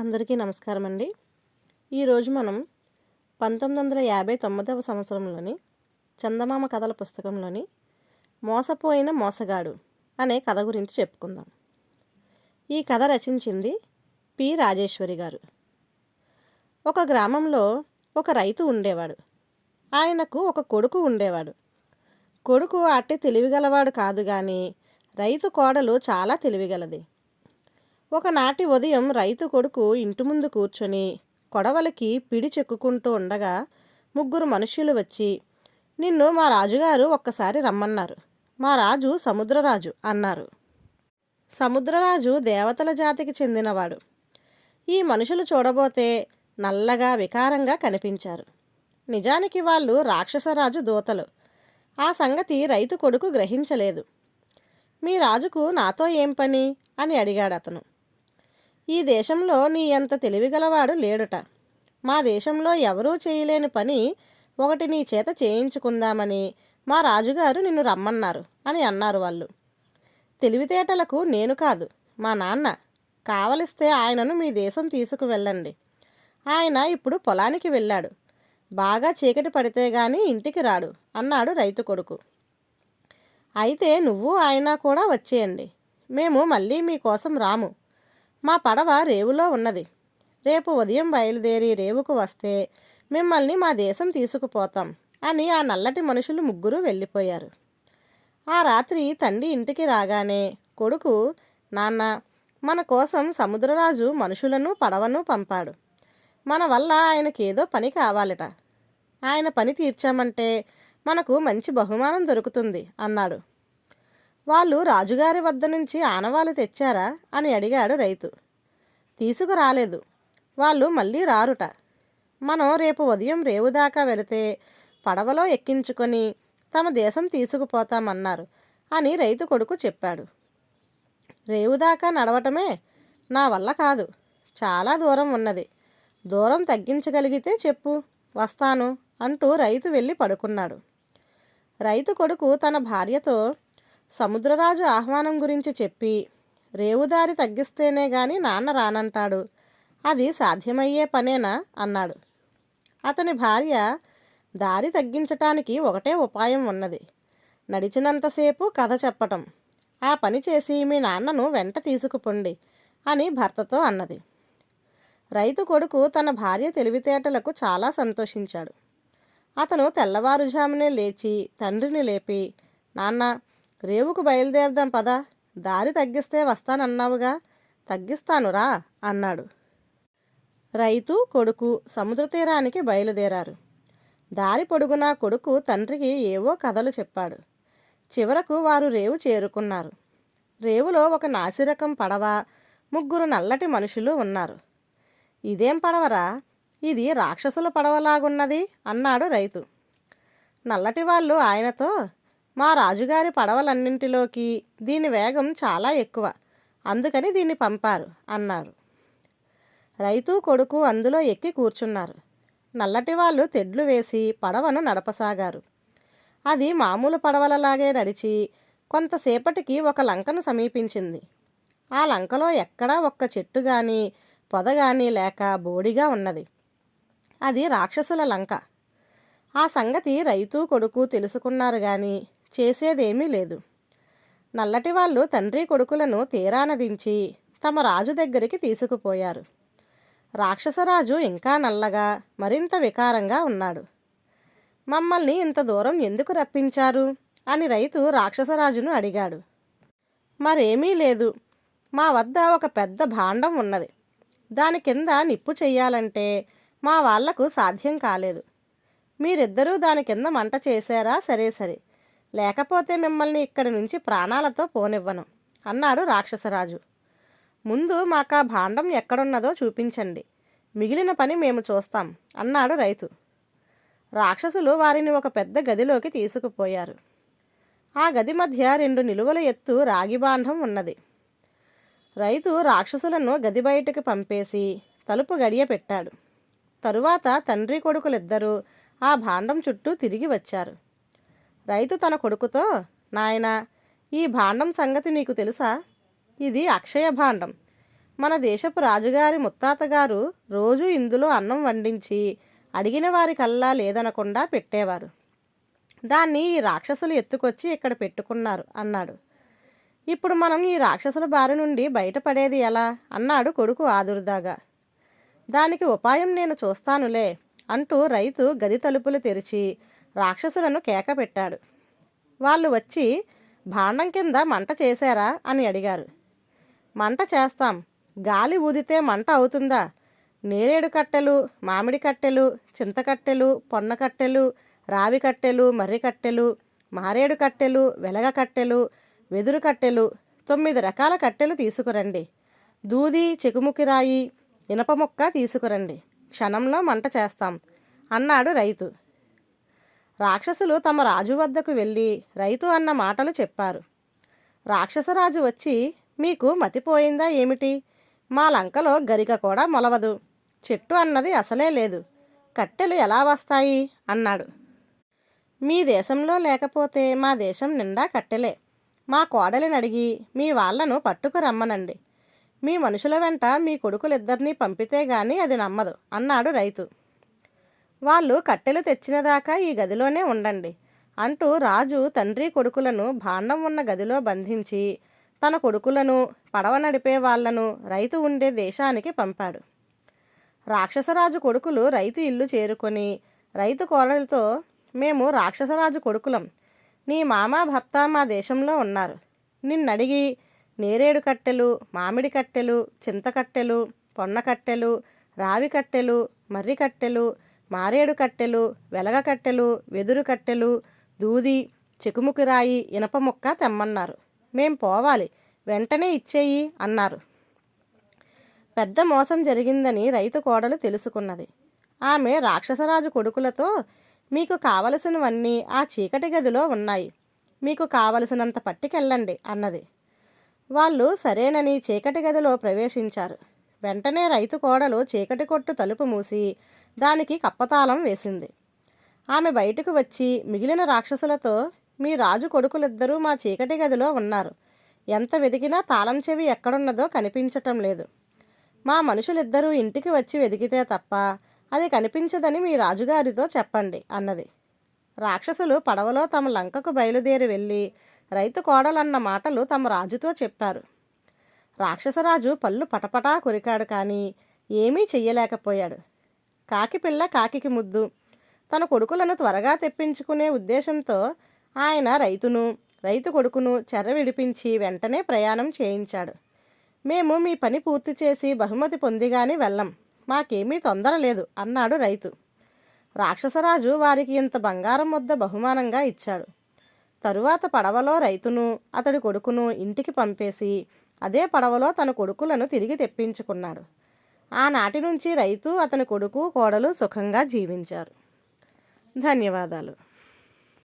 అందరికీ నమస్కారం అండి ఈరోజు మనం పంతొమ్మిది వందల యాభై తొమ్మిదవ సంవత్సరంలోని చందమామ కథల పుస్తకంలోని మోసపోయిన మోసగాడు అనే కథ గురించి చెప్పుకుందాం. ఈ కథ రచించింది పి. రాజేశ్వరి గారు. ఒక గ్రామంలో ఒక రైతు ఉండేవాడు. ఆయనకు ఒక కొడుకు ఉండేవాడు. కొడుకు అట్టి తెలివిగలవాడు కాదు కానీ రైతు కోడలు చాలా తెలివిగలది. ఒకనాటి ఉదయం రైతు కొడుకు ఇంటి ముందు కూర్చొని కొడవలికి పిడి చెక్కుకుంటూ ఉండగా ముగ్గురు మనుషులు వచ్చి నిన్ను మా రాజుగారు ఒక్కసారి రమ్మన్నారు. మా రాజు సముద్రరాజు అన్నారు. సముద్రరాజు దేవతల జాతికి చెందినవాడు. ఈ మనుషులు చూడబోతే నల్లగా వికారంగా కనిపించారు. నిజానికి వాళ్ళు రాక్షసరాజు దూతలు. ఆ సంగతి రైతు కొడుకు గ్రహించలేదు. మీ రాజుకు నాతో ఏం పని? అని అడిగాడు అతను ఈ దేశంలో నీ ఎంత తెలివిగలవాడు లేడుట. మా దేశంలో ఎవరూ చేయలేని పని ఒకటి నీ చేత చేయించుకుందామని మా రాజుగారు నిన్ను రమ్మన్నారు అని అన్నారు వాళ్ళు. తెలివితేటలకు నేను కాదు మా నాన్న. కావలిస్తే ఆయనను మీ దేశం తీసుకువెళ్ళండి. ఆయన ఇప్పుడు పొలానికి వెళ్ళాడు. బాగా చీకటి పడితే గాని ఇంటికి రాడు అన్నాడు రైతు కొడుకు. అయితే నువ్వు ఆయన కూడా వచ్చేయండి. మేము మళ్ళీ మీకోసం రాము. మా పడవ రేవులో ఉన్నది. రేపు ఉదయం బయలుదేరి రేవుకు వస్తే మిమ్మల్ని మా దేశం తీసుకుపోతాం అని ఆ నల్లటి మనుషులు ముగ్గురు వెళ్ళిపోయారు. ఆ రాత్రి తండ్రి ఇంటికి రాగానే కొడుకు నాన్న మన కోసం సముద్రరాజు మనుషులను పడవను పంపాడు. మన వల్ల ఆయనకేదో పని కావాలట. ఆయన పని తీర్చామంటే మనకు మంచి బహుమానం దొరుకుతుంది అన్నాడు. వాళ్ళు రాజుగారి వద్ద నుంచి ఆనవాలు తెచ్చారా అని అడిగాడు రైతు. తీసుకురాలేదు. వాళ్ళు మళ్ళీ రారుట. మనం రేపు ఉదయం రేవు దాకా వెళితే పడవలో ఎక్కించుకొని తమ దేశం తీసుకుపోతామన్నారు అని రైతు కొడుకు చెప్పాడు. రేవు దాకా నడవటమే నా వల్ల కాదు. చాలా దూరం ఉన్నది. దూరం తగ్గించగలిగితే చెప్పు వస్తాను అంటూ రైతు వెళ్ళి పడుకున్నాడు. రైతు కొడుకు తన భార్యతో సముద్రరాజు ఆహ్వానం గురించి చెప్పి రేవుదారి తగ్గిస్తేనే గాని నాన్న రానంటాడు. అది సాధ్యమయ్యే పనేనా? అన్నాడు. అతని భార్య దారి తగ్గించటానికి ఒకటే ఉపాయం ఉన్నది. నడిచినంతసేపు కథ చెప్పటం. ఆ పని చేసి మీ నాన్నను వెంట తీసుకుపోండి అని భర్తతో అన్నది. రైతు కొడుకు తన భార్య తెలివితేటలకు చాలా సంతోషించాడు. అతను తెల్లవారుజామునే లేచి తండ్రిని లేపి నాన్న రేవుకు బయలుదేరదాం పదా. దారి తగ్గిస్తే వస్తానన్నావుగా. తగ్గిస్తానురా అన్నాడు. రైతు కొడుకు సముద్ర తీరానికి బయలుదేరారు. దారి పొడుగునా కొడుకు తండ్రికి ఏవో కథలు చెప్పాడు. చివరకు వారు రేవు చేరుకున్నారు. రేవులో ఒక నాసిరకం పడవ ముగ్గురు నల్లటి మనుషులు ఉన్నారు. ఇదేం పడవరా? ఇది రాక్షసుల పడవలాగున్నది అన్నాడు రైతు. నల్లటి వాళ్ళు ఆయనతో మా రాజుగారి పడవలన్నింటిలోకి దీని వేగం చాలా ఎక్కువ. అందుకని దీన్ని పంపారు అన్నారు. రైతు కొడుకు అందులో ఎక్కి కూర్చున్నారు. నల్లటి వాళ్ళు తెడ్లు వేసి పడవను నడపసాగారు. అది మామూలు పడవలలాగే నడిచి కొంతసేపటికి ఒక లంకను సమీపించింది. ఆ లంకలో ఎక్కడా ఒక్క చెట్టు కానీ పొద కానీ లేక బోడిగా ఉన్నది. అది రాక్షసుల లంక. ఆ సంగతి రైతు కొడుకు తెలుసుకున్నారు కానీ చేసేదేమీ లేదు. నల్లటి వాళ్ళు తండ్రి కొడుకులను తీరానదించి తమ రాజు దగ్గరికి తీసుకుపోయారు. రాక్షసరాజు ఇంకా నల్లగా మరింత వికారంగా ఉన్నాడు. మమ్మల్ని ఇంత దూరం ఎందుకు రప్పించారు అని రైతు రాక్షసరాజును అడిగాడు. మరేమీ లేదు. మా వద్ద ఒక పెద్ద భాండం ఉన్నది. దాని కింద నిప్పు చెయ్యాలంటే మా వాళ్ళకు సాధ్యం కాలేదు. మీరిద్దరూ దాని కింద మంట చేశారా? సరే సరే. లేకపోతే మిమ్మల్ని ఇక్కడి నుంచి ప్రాణాలతో పోనివ్వను అన్నాడు రాక్షసరాజు. ముందు మాకు ఆ భాండం ఎక్కడున్నదో చూపించండి మిగిలిన పని మేము చూస్తాం అన్నాడు రైతు. రాక్షసులు వారిని ఒక పెద్ద గదిలోకి తీసుకుపోయారు. ఆ గది మధ్య రెండు నిలువల ఎత్తు రాగి బాండం ఉన్నది. రైతు రాక్షసులను గది బయటకు పంపేసి తలుపు గడియ పెట్టాడు తరువాత తండ్రి కొడుకులిద్దరూ ఆ భాండం చుట్టూ తిరిగి వచ్చారు. రైతు తన కొడుకుతో నాయనా ఈ భాండం సంగతి నీకు తెలుసా? ఇది అక్షయ భాండం. మన దేశపు రాజుగారి ముత్తాతగారు రోజు ఇందులో అన్నం వండించి అడిగిన వారికల్లా లేదనకుండా పెట్టేవారు. దాన్ని ఈ రాక్షసులు ఎత్తుకొచ్చి ఇక్కడ పెట్టుకున్నారు అన్నాడు. ఇప్పుడు మనం ఈ రాక్షసుల బారి నుండి బయటపడేది ఎలా? అన్నాడు కొడుకు ఆదురుదాగా. దానికి ఉపాయం నేను చూస్తానులే అంటూ రైతు గది తలుపులు తెరిచి రాక్షసులను కేక పెట్టాడు. వాళ్ళు వచ్చి భాండం కింద మంట చేశారా? అని అడిగారు. మంట చేస్తాం. గాలి ఊదితే మంట అవుతుందా? నేరేడు కట్టెలు మామిడి కట్టెలు చింతకట్టెలు పొన్న కట్టెలు రావి కట్టెలు మర్రి కట్టెలు మారేడు కట్టెలు వెలగ కట్టెలు వెదురు కట్టెలు తొమ్మిది రకాల కట్టెలు తీసుకురండి. దూది చెకుముకిరాయి ఇనప మొక్క తీసుకురండి. క్షణంలో మంట చేస్తాం అన్నాడు రైతు. రాక్షసులు తమ రాజు వద్దకు వెళ్ళి రైతు అన్న మాటలు చెప్పారు. రాక్షసరాజు వచ్చి మీకు మతిపోయిందా ఏమిటి? మా లంకలో గరిక కూడా మొలవదు. చెట్టు అన్నది అసలే లేదు. కట్టెలు ఎలా వస్తాయి? అన్నాడు. మీ దేశంలో లేకపోతే మా దేశం నిండా కట్టెలే. మా కోడలిని అడిగి మీ వాళ్ళను పట్టుకు రమ్మనండి మీ మనుషుల వెంట మీ కొడుకులిద్దరినీ పంపితే గాని అది నమ్మదు అన్నాడు రైతు. వాళ్ళు కట్టెలు తెచ్చినదాకా ఈ గదిలోనే ఉండండి అంటూ రాజు తండ్రి కొడుకులను భాండం ఉన్న గదిలో బంధించి తన కొడుకులను పడవ నడిపే వాళ్ళను రైతు ఉండే దేశానికి పంపాడు. రాక్షసరాజు కొడుకులు రైతు ఇల్లు చేరుకొని రైతు కోరలతో మేము రాక్షసరాజు కొడుకులం. నీ మామ భర్త మా దేశంలో ఉన్నారు. నిన్నడిగి నేరేడు కట్టెలు మామిడి కట్టెలు చింతకట్టెలు పొన్న కట్టెలు రావి కట్టెలు మర్రి కట్టెలు మారేడు కట్టెలు వెలగ కట్టెలు వెదురు కట్టెలు దూది చెకుముకిరాయి ఇనప ముక్క తెమ్మన్నారు. మేం పోవాలి. వెంటనే ఇచ్చేయి అన్నారు. పెద్ద మోసం జరిగిందని రైతు కోడలు తెలుసుకున్నది. ఆమె రాక్షసరాజు కొడుకులతో మీకు కావలసినవన్నీ ఆ చీకటి గదిలో ఉన్నాయి. మీకు కావలసినంత పట్టుకెళ్ళండి అన్నది. వాళ్ళు సరేనని చీకటి గదిలో ప్రవేశించారు. వెంటనే రైతు కోడలు చీకటి కొట్టు తలుపు మూసి దానికి కప్పతాళం వేసింది. ఆమె బయటకు వచ్చి మిగిలిన రాక్షసులతో మీ రాజు కొడుకులిద్దరూ మా చీకటి గదిలో ఉన్నారు. ఎంత వెతికినా తాళం చెవి ఎక్కడున్నదో కనిపించటం లేదు. మా మనుషులిద్దరూ ఇంటికి వచ్చి వెతికితే తప్ప అది కనిపించదని మీ రాజుగారితో చెప్పండి అన్నది. రాక్షసులు పడవలో తమ లంకకు బయలుదేరి వెళ్ళి రైతు కోడలన్న మాటలు తమ రాజుతో చెప్పారు. రాక్షసరాజు పళ్ళు పటపటా కొరికాడు కానీ ఏమీ చెయ్యలేకపోయాడు. కాకి పిల్ల కాకికి ముద్దు. తన కొడుకులను త్వరగా తెప్పించుకునే ఉద్దేశంతో ఆయన రైతును రైతు కొడుకును చెర్ర విడిపించి వెంటనే ప్రయాణం చేయించాడు. మేము మీ పని పూర్తి చేసి బహుమతి పొందిగాని వెళ్ళం. మాకేమీ తొందర లేదు అన్నాడు రైతు. రాక్షసరాజు వారికి ఇంత బంగారం ముద్ద బహుమానంగా ఇచ్చాడు. తరువాత పడవలో రైతును అతడి కొడుకును ఇంటికి పంపేసి అదే పడవలో తన కొడుకులను తిరిగి తెప్పించుకున్నాడు. ఆనాటి నుంచి రైతు అతని కొడుకు కోడలు సుఖంగా జీవించారు. ధన్యవాదాలు.